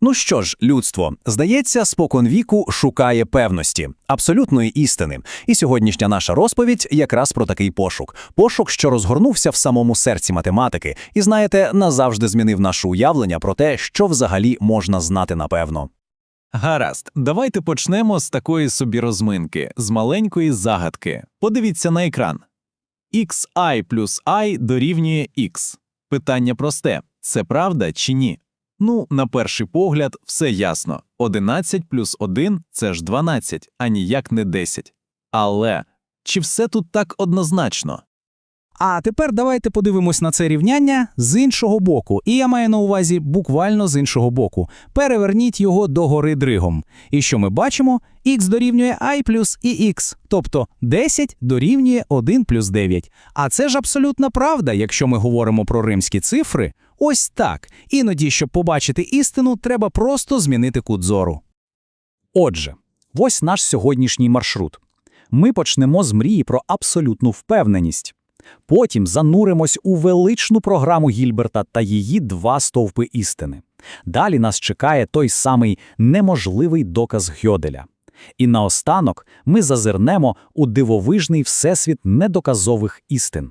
Ну що ж, людство, здається, споконвіку шукає певності, абсолютної істини. І сьогоднішня наша розповідь якраз про такий пошук. Пошук, що розгорнувся в самому серці математики, і знаєте, назавжди змінив наше уявлення про те, що взагалі можна знати напевно. Гаразд, давайте почнемо з такої собі розминки, з маленької загадки. Подивіться на екран. xi плюс і дорівнює x. Питання просте: це правда чи ні? Ну, на перший погляд, все ясно. 11 плюс 1 – це ж 12, а ніяк не 10. Але чи все тут так однозначно? А тепер давайте подивимось на це рівняння з іншого боку. І я маю на увазі буквально з іншого боку. Переверніть його догори дригом. І що ми бачимо? х дорівнює і плюс ix, тобто 10 дорівнює 1 плюс 9. А це ж абсолютна правда, якщо ми говоримо про римські цифри. Ось так. Іноді, щоб побачити істину, треба просто змінити кут зору. Отже, ось наш сьогоднішній маршрут. Ми почнемо з мрії про абсолютну впевненість. Потім зануримось у величну програму Гільберта та її два стовпи істини. Далі нас чекає той самий неможливий доказ Гьоделя. І наостанок ми зазирнемо у дивовижний всесвіт недоказових істин.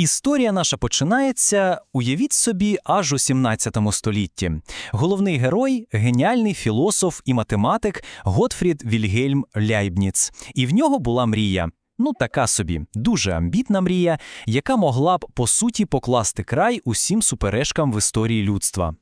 Історія наша починається, уявіть собі, аж у 17 столітті. Головний герой геніальний філософ і математик Готфрід Вільгельм Ляйбніц. І в нього була мрія. Ну, така собі, дуже амбітна мрія, яка могла б, по суті, покласти край усім суперечкам в історії людства.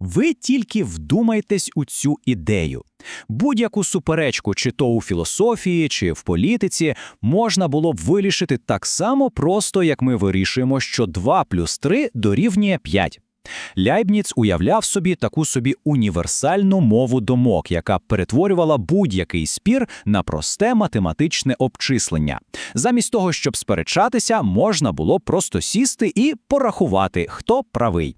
Ви тільки вдумайтесь у цю ідею. Будь-яку суперечку, чи то у філософії, чи в політиці, можна було б вирішити так само просто, як ми вирішуємо, що 2 плюс 3 дорівнює 5. Ляйбніц уявляв собі таку собі універсальну мову думок, яка перетворювала будь-який спір на просте математичне обчислення. Замість того, щоб сперечатися, можна було просто сісти і порахувати, хто правий.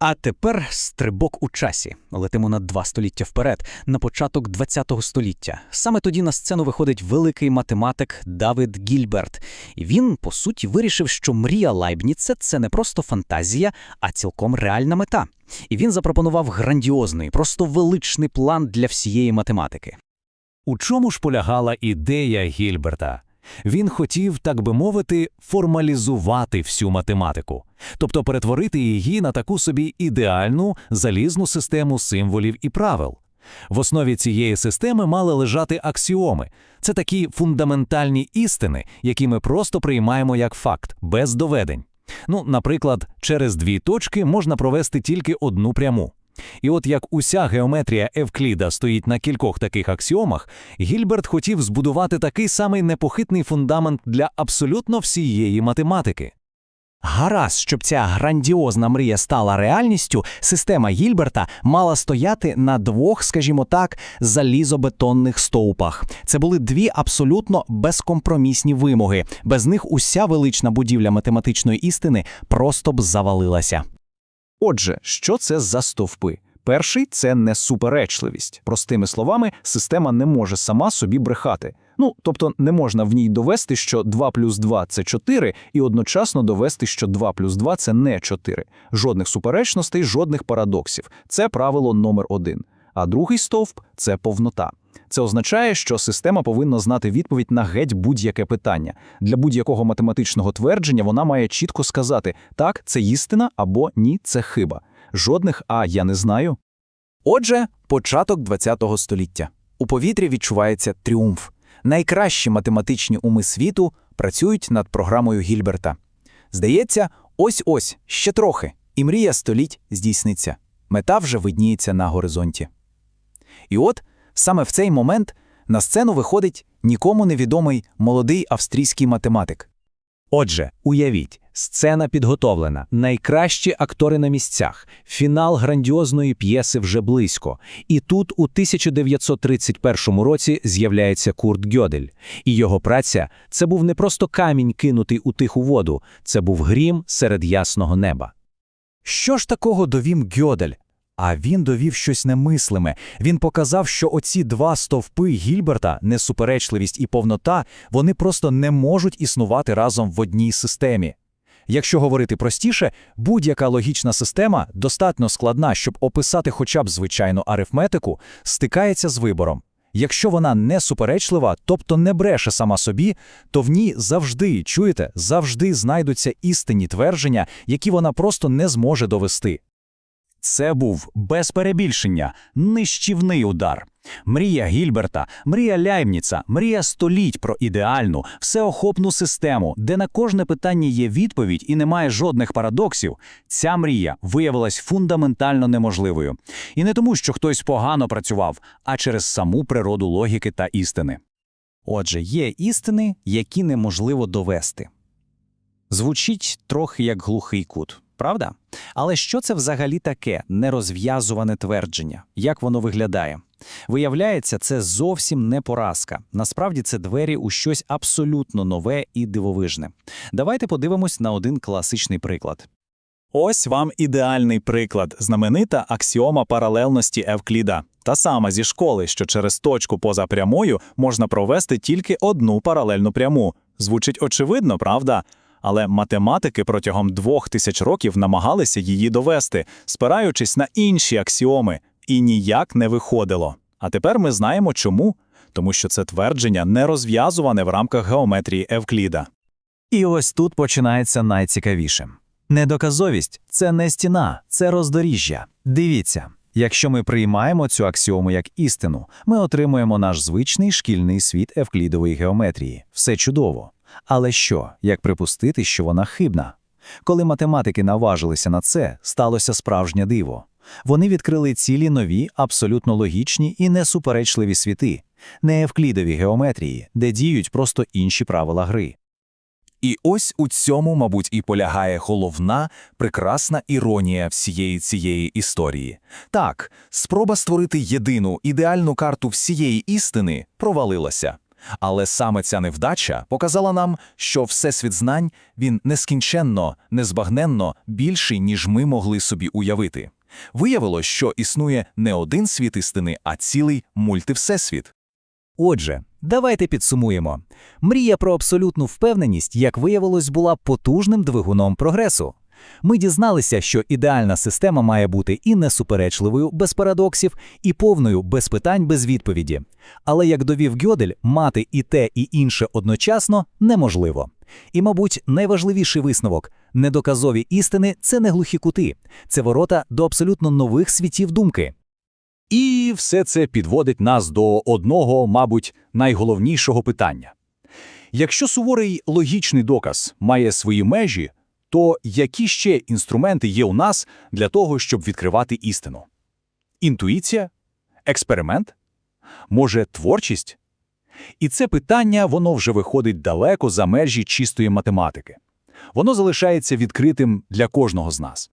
А тепер стрибок у часі. Летимо на два століття вперед, на початок ХХ століття. Саме тоді на сцену виходить великий математик Давид Гільберт. І він, по суті, вирішив, що мрія Лайбніца – це не просто фантазія, а цілком реальна мета. І він запропонував грандіозний, просто величний план для всієї математики. У чому ж полягала ідея Гільберта? Він хотів, так би мовити, формалізувати всю математику, тобто перетворити її на таку собі ідеальну залізну систему символів і правил. В основі цієї системи мали лежати аксіоми. Це такі фундаментальні істини, які ми просто приймаємо як факт, без доведень. Ну, наприклад, через дві точки можна провести тільки одну пряму. І от як уся геометрія Евкліда стоїть на кількох таких аксіомах, Гільберт хотів збудувати такий самий непохитний фундамент для абсолютно всієї математики. Гаразд, щоб ця грандіозна мрія стала реальністю, система Гільберта мала стояти на двох, скажімо так, залізобетонних стовпах. Це були дві абсолютно безкомпромісні вимоги. Без них уся велична будівля математичної істини просто б завалилася. Отже, що це за стовпи? Перший це несуперечливість. Простими словами, система не може сама собі брехати. Ну, тобто не можна в ній довести, що 2 плюс 2 – це 4, і одночасно довести, що 2 плюс 2 – це не 4. Жодних суперечностей, жодних парадоксів. Це правило номер один. А другий стовп це повнота. Це означає, що система повинна знати відповідь на геть будь-яке питання. Для будь-якого математичного твердження вона має чітко сказати так, це істина або ні, це хиба. Жодних а я не знаю. Отже, початок ХХ століття. У повітрі відчувається тріумф. Найкращі математичні уми світу працюють над програмою Гільберта. Здається, ось-ось, ще трохи, і мрія століть здійсниться. Мета вже видніється на горизонті. І от саме в цей момент на сцену виходить нікому невідомий молодий австрійський математик. Отже, уявіть, сцена підготовлена, найкращі актори на місцях, фінал грандіозної п'єси вже близько. І тут у 1931 році з'являється Курт Гьодель. І його праця – це був не просто камінь, кинутий у тиху воду, це був грім серед ясного неба. Що ж такого довів Гьодель? А він довів щось немислиме. Він показав, що оці два стовпи Гільберта, несуперечливість і повнота, вони просто не можуть існувати разом в одній системі. Якщо говорити простіше, будь-яка логічна система, достатньо складна, щоб описати хоча б звичайну арифметику, стикається з вибором. Якщо вона не суперечлива, тобто не бреше сама собі, то в ній завжди, чуєте, завжди знайдуться істинні твердження, які вона просто не зможе довести. Це був без перебільшення нищівний удар. Мрія Гільберта, мрія Ляймніца, мрія століть про ідеальну, всеохопну систему, де на кожне питання є відповідь і немає жодних парадоксів. Ця мрія виявилась фундаментально неможливою. І не тому, що хтось погано працював, а через саму природу логіки та істини. Отже, є істини, які неможливо довести. Звучить трохи як глухий кут, правда? Але що це взагалі таке нерозв'язуване твердження? Як воно виглядає? Виявляється, це зовсім не поразка. Насправді це двері у щось абсолютно нове і дивовижне. Давайте подивимось на один класичний приклад. Ось вам ідеальний приклад знаменита аксіома паралельності Евкліда. Та сама зі школи, що через точку поза прямою можна провести тільки одну паралельну пряму. Звучить очевидно, правда? Але математики протягом двох тисяч років намагалися її довести, спираючись на інші аксіоми, і ніяк не виходило. А тепер ми знаємо чому. Тому що це твердження не розв'язуване в рамках геометрії Евкліда. І ось тут починається найцікавіше. Недоказовість це не стіна, це роздоріжжя. Дивіться, якщо ми приймаємо цю аксіому як істину, ми отримуємо наш звичний шкільний світ евклідової геометрії. Все чудово. Але що, як припустити, що вона хибна? Коли математики наважилися на це, сталося справжнє диво. Вони відкрили цілі нові, абсолютно логічні і несуперечливі світи, не евклідові геометрії, де діють просто інші правила гри. І ось у цьому, мабуть, і полягає головна, прекрасна іронія всієї цієї історії. Так, спроба створити єдину ідеальну карту всієї істини провалилася. Але саме ця невдача показала нам, що всесвіт знань він нескінченно, незбагненно більший, ніж ми могли собі уявити. Виявилось, що існує не один світ істини, а цілий мультивсесвіт. Отже, давайте підсумуємо. Мрія про абсолютну впевненість, як виявилось, була потужним двигуном прогресу. Ми дізналися, що ідеальна система має бути і несуперечливою, без парадоксів, і повною, без питань, без відповіді. Але, як довів Гьодель, мати і те, і інше одночасно неможливо. І, мабуть, найважливіший висновок – недоказові істини – це не глухі кути, це ворота до абсолютно нових світів думки. І все це підводить нас до одного, мабуть, найголовнішого питання. Якщо суворий логічний доказ має свої межі, то які ще інструменти є у нас для того, щоб відкривати істину? Інтуїція? Експеримент? Може, творчість? І це питання, воно вже виходить далеко за межі чистої математики. Воно залишається відкритим для кожного з нас.